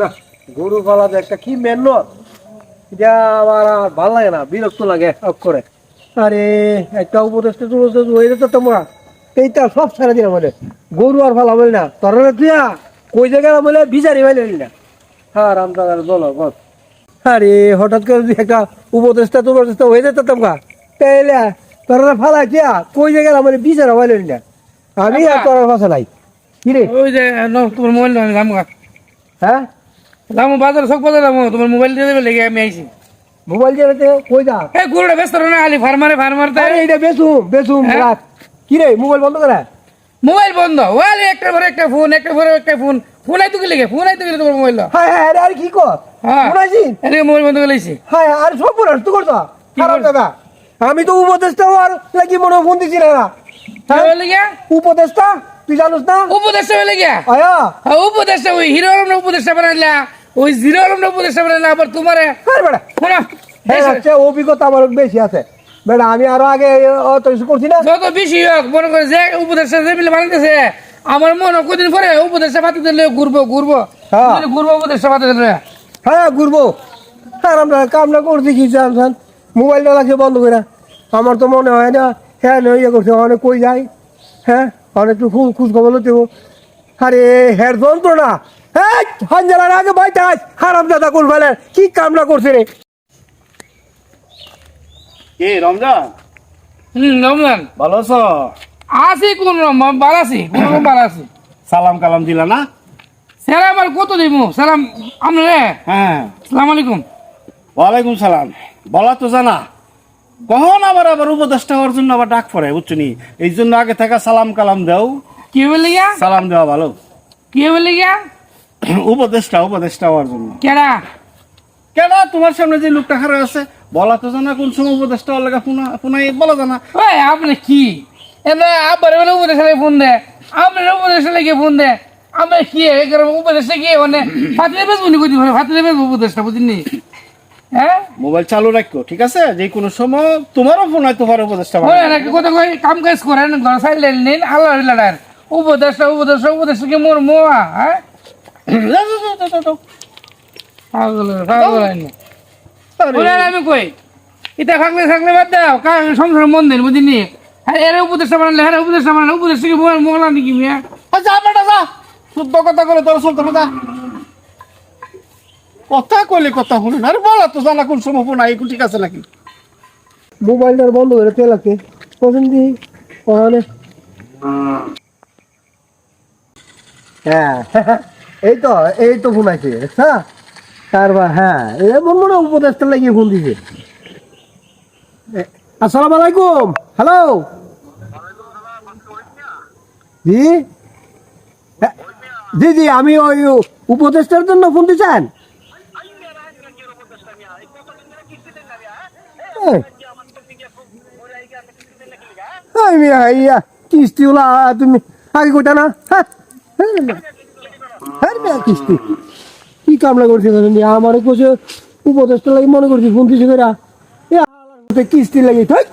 না গরু পালা যে একটা কি মেহনত? এটা আমার আর ভালো লাগে না বিরক্ত লাগে অফ করে। আরে একটা উপদেশটা তুলতে হয়ে যেত তোমরা। এইটা সব ছেড়ে দিলাম বলে। গরু আর ভালো বলি না। তোরা তুইয়া কই জায়গায় বলে বিচারি ভাই না। হ্যাঁ রামদাদার বলো বল। আরে হঠাৎ করে যদি একটা উপদেশটা উপদেশটা হয়ে যেত তোমরা তাইলে তোরা ফালা কিয়া কই জায়গায় মানে বিচারা ভাই না। আমি আর তোর ভাষা নাই। কি রে? ওই যে ন, তোমার মোবাইল হ্যাঁ? যাব বাজার সব বাজার যাব তোমার মোবাইল দিয়ে দেবে লেগে আমি আইছি। মোবাইল দিয়ে কই যা? এই গরুটা ব্যস্ত না খালি ফার্মারে ফার্মার আরে এটা বেসুম বেসুম হ্যাঁ? রাত কি রে মোবাইল বন্ধ করে? মোবাইল বন্ধ। ওয়ালে একটা পরে একটা ফোন একটা পরে একটা ফোন। ফোন আইতো কি? লেগে ফোন আইতো কি তোমার মোবাইল হ্যাঁ হ্যাঁ আরে আর কি কর? হ্যাঁ। শুনাইছি এদিকে মোবাইল বন্ধ করে লাইছি হ্যাঁ আর সব পড়া তুই করছ? খারাপ? দাদা আমি তো উপদেশটা আর লাগি মনে ফোন দিছি না। হ্যাঁ? লেগে উপদেশটা তুই জানিস না? উপদেশটা হয়ে লেগে আয়া। উপদেশটা ওই হিরো উপদেশটা বানাইলা। ওই জিরো আলমটা আবার তোমারে? আরে অভিজ্ঞতা আমার বেশি আছে। বেটা আমি আরও আগে অত কিছু করছি না। যত বেশি হোক মনে করে যে উপদেশটা যে মিলে বানাইতেছে আমার মনে কদিন পরে ঘুরবো ঘুরবো। হ্যাঁ। ঘুরবো হ্যাঁ ঘুরবো। হ্যাঁ আমরা কামনা করছি কি জানছেন মোবাইলটা লাগছে বন্ধ করে। আমার তো মনে হয় না হ্যাঁ ইয়ে করছে অনেক কই যাই হ্যাঁ অনেক একটু খোঁজ খোঁজ খবর দেবো আরে হেডফোন হ্যাঁ যন্ত্রণা হাঞ্জালার আগে বাইতে আস খারাপ দাদা কোন ফেলে। কি করছে রে? কে রমজান? হুম রমজান। ভালো আছো? আছি কোন রকম ভালো আছি কোন রকম ভালো আছি। সালাম কালাম দিলা না? সালাম আর কত দিব? সালাম আমরা রে? হ্যাঁ। সালাম আলাইকুম। ওয়ালাইকুম সালাম। বলা তো জানা। কখন আবার আবার উপদেষ্টা হওয়ার জন্য আবার ডাক পড়ে বুঝছ নি? এই জন্য আগে থাকা সালাম কালাম দাও। কি বলে গিয়া? সালাম দেওয়া ভালো। কি বলে গিয়া উপদেষ্টা উপদেষ্টা হওয়ার জন্য। কেডা? কেন তোমার সামনে যে লোকটা খারাপ আছে বলা তো জানা কোন সময় উপদেষ্টা হওয়ার লাগা পুনাই বলা জানা। ওই আপনি কি? এমনি আবার বেলা উপদেশ ফোন দে। আপনার উপদেশ লেগে ফোন দে। আমরা কি উপদেশটা কি? মানে ফাতিলে বেশ মনে করি ফাতিলে বেশ উপদেশটা বুঝিনি? হ্যাঁ? মোবাইল চালু রাখো ঠিক আছে? যে কোনো সময় তোমারও ফোন হয় তোমার উপদেষ্টা ওই একটা কথা কই কাম কাজ করেন ঘর সাইলে নিন আল্লাহ উপদেশটা উপদেশটা উপদেশটা কি মোর মোয়া হ্যাঁ? আমি কই? এটা থাকলে থাকলে বাদ দাও কার সংসার মন দেন বুঝিনি হ্যাঁ এর উপদেশটা বানালে হ্যাঁ উপদেশটা বানালে মোলা নাকি মিয়া? যা বেটা যা। শুদ্ধ কথা করে তোর চলতে না কথা কইলে কথা শুনে না। আরে বলা তো জানা কোন সময় ফোন আই ঠিক আছে নাকি? মোবাইলটা বন্ধ করে তেল আছে পছন্দ ওখানে হ্যাঁ। এই তো এই তো ফোন আছে তারপর হ্যাঁ এমন মনে উপদেশটা লাগিয়ে ফোন দিছে। আসসালামু আলাইকুম, হ্যালো। জি? জি জি, আমি ওই উপদেষ্টার জন্য ফোন দিচ্ছেন কিস্তি তুমি আগে কইতা না হ্যাঁ। হ্যাঁ মেয়া কিস্তি। কি উপদেশটা লাগে মনে করছি ফোন কিছু করে কিস্তি লাগি থাক।